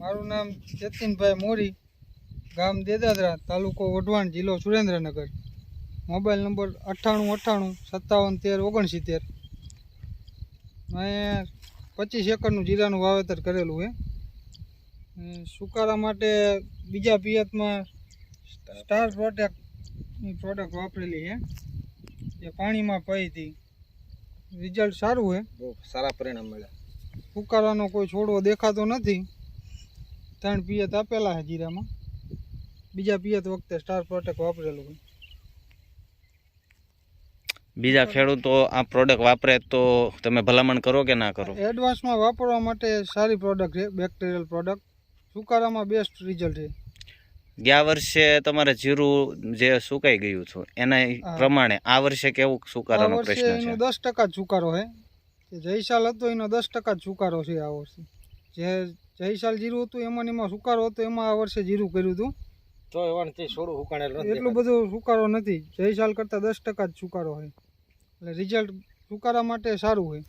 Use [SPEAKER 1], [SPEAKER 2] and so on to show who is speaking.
[SPEAKER 1] મારું નામ જતીનભાઈ મોરી ગામ દેદાદરા તાલુકો વઢવાણ જિલ્લો સુરેન્દ્રનગર. મોબાઈલ નંબર અઠ્ઠાણું અઠ્ઠાણું સત્તાવન તેર ઓગણસિત્તેર. મેં પચીસ એકરનું જીરાનું વાવેતર કરેલું છે સુકારા માટે બીજા પિયતમાં સ્ટાર પ્રોટેક્ટની પ્રોડક્ટ વાપરેલી છે જે પાણીમાં પડી હતી. રિઝલ્ટ સારું છે
[SPEAKER 2] બહુ સારા પરિણામ મળ્યા.
[SPEAKER 1] સુકારાનો કોઈ છોડવો દેખાતો નથી. ત્રણ પિયત આપેલા છે જીરામાં. બીજા પિયત વખતે સ્ટાર પ્રોટેક વાપરેલું છે
[SPEAKER 3] બીજા ખેડૂતો આ પ્રોડક્ટ વાપરે તો તમે ભલામણ કરો કે ના કરો?
[SPEAKER 1] એડવાન્સમાં વાપરવા માટે સારી પ્રોડક્ટ છે બેક્ટેરિયલ પ્રોડક્ટ સુકારામાં બેસ્ટ રિઝલ્ટ છે.
[SPEAKER 3] ગયા વર્ષે તમારે જીરું જે સુકાઈ ગયું હતું એના પ્રમાણે આ વર્ષે કેવું સુકારાનો પ્રશ્ન છે?
[SPEAKER 1] દસ ટકા સુકારો છે. જયસાલ હતો એનો દસ ટકા સુકારો છે આ વર્ષે. જે જયસાલ જીરું હતું એમાં એમાં સુકારો હતો એમાં આ વર્ષે જીરું કર્યું હતું.
[SPEAKER 2] તો છોડું ઉકાણેલું
[SPEAKER 1] એટલું બધું સુકારો નથી. જયસાલ કરતાં દસ ટકા જ સુકારો હોય. એટલે રિઝલ્ટ સુકારા માટે સારું હોય.